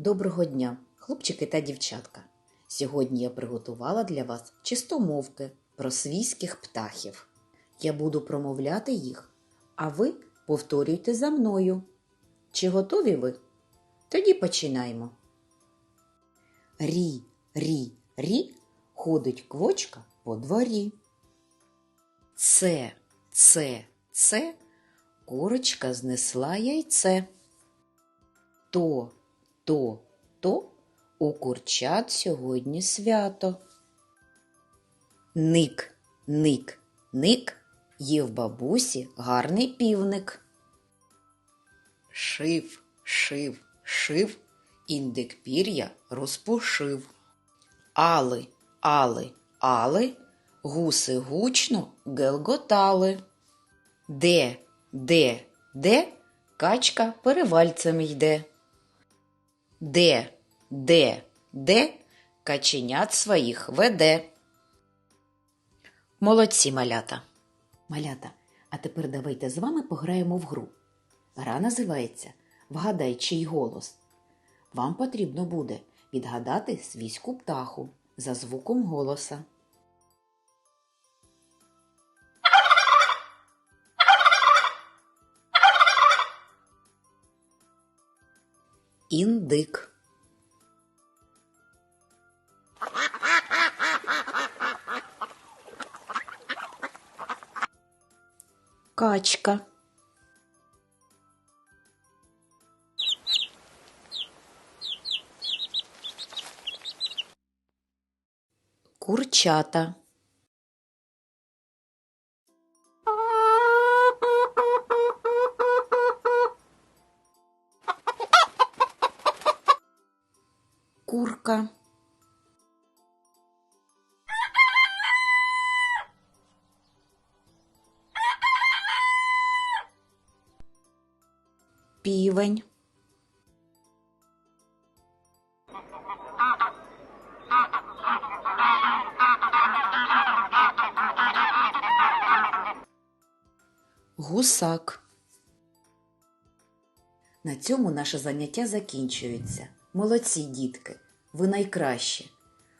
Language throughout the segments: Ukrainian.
Доброго дня, хлопчики та дівчатка. Сьогодні я приготувала для вас чистомовки про свійських птахів. Я буду промовляти їх, а ви повторюйте за мною. Чи готові ви? Тоді починаємо. Рі, рі, рі, ходить квочка по дворі. Це, це, це, курочка знесла яйце. То, то, то у курчат сьогодні свято. Ник, ник, ник, є в бабусі гарний півник. Шив, шив, шив, індик пір'я розпушив. Али, али, али, гуси гучно гелготали. Де, де, де, качка перевальцем йде. Де, де, де каченят своїх веде. Молодці малята. Малята, а тепер давайте з вами пограємо в гру. Гра називається Вгадай чий голос. Вам потрібно буде відгадати свійську птаху за звуком голоса. Індик. Качка. Курчата. Курка. Півень. Гусак. На цьому наше заняття закінчується. Молодці, дітки! Ви найкращі.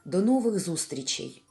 До нових зустрічей!